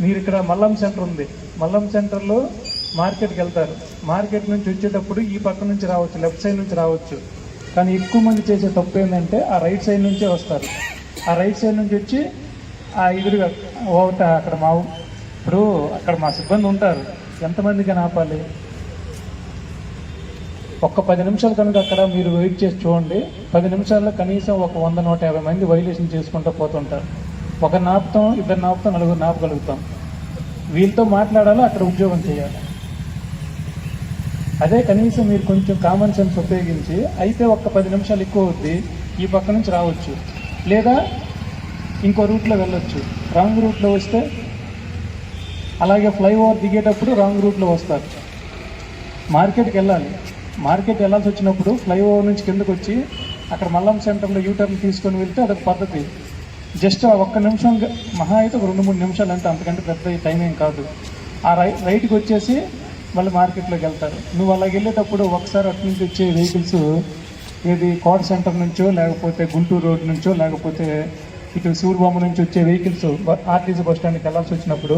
మీరు ఇక్కడ మల్లం సెంటర్ ఉంది. మల్లం సెంటర్లో మార్కెట్కి వెళ్తారు. మార్కెట్ నుంచి వచ్చేటప్పుడు ఈ పక్క నుంచి రావచ్చు లెఫ్ట్ సైడ్ నుంచి రావచ్చు. కానీ ఎక్కువ మంది చేసే తప్పు ఏంటంటే ఆ రైట్ సైడ్ నుంచే వస్తారు. ఆ రైట్ సైడ్ నుంచి వచ్చి ఆ ఎదురుగా ఓట అక్కడ మా ఇప్పుడు అక్కడ మా సిబ్బంది ఉంటారు. ఎంతమందికి ఆపాలి? ఒక్క పది నిమిషాలు కనుక అక్కడ మీరు వెయిట్ చేసి చూడండి. పది నిమిషాల్లో కనీసం ఒక వంద నూట యాభై మంది వైలేషన్ చేసుకుంటూ పోతుంటారు. ఒక నాపుతాం ఇద్దరు నాపుతాం నలుగురు నాపగలుగుతాం. వీళ్ళతో మాట్లాడాలో అక్కడ ఉద్యోగం చేయాలి. అదే కనీసం మీరు కొంచెం కామన్ సెన్స్ ఉపయోగించి అయితే ఒక్క పది నిమిషాలు ఎక్కువ అవుద్ది ఈ పక్క నుంచి రావచ్చు. లేదా ఇంకో రూట్లో వెళ్ళొచ్చు. రాంగ్ రూట్లో వస్తే అలాగే ఫ్లైఓవర్ దిగేటప్పుడు రాంగ్ రూట్లో వస్తారు. మార్కెట్కి వెళ్ళాలి. మార్కెట్ వెళ్ళాల్సి వచ్చినప్పుడు ఫ్లైఓవర్ నుంచి కిందకు వచ్చి అక్కడ మల్లం సెంటర్లో యూటర్న్ తీసుకొని వెళ్తే అదొక పద్ధతి. జస్ట్ ఒక్క నిమిషం మహా అయితే ఒక రెండు మూడు నిమిషాలు అంటే అంతకంటే పెద్ద టైం ఏం కాదు. ఆ రై రైట్కి వచ్చేసి మళ్ళీ మార్కెట్లోకి వెళ్తారు. నువ్వు అలాగ వెళ్ళేటప్పుడు ఒకసారి అటు నుంచి వచ్చే వెహికల్స్ ఏది కోట సెంటర్ నుంచో లేకపోతే గుంటూరు రోడ్ నుంచో లేకపోతే ఇటు సూర్యబొమ్మ నుంచి వచ్చే వెహికల్స్ ఆర్టీసీ బస్ స్టాండ్కి వెళ్ళాల్సి వచ్చినప్పుడు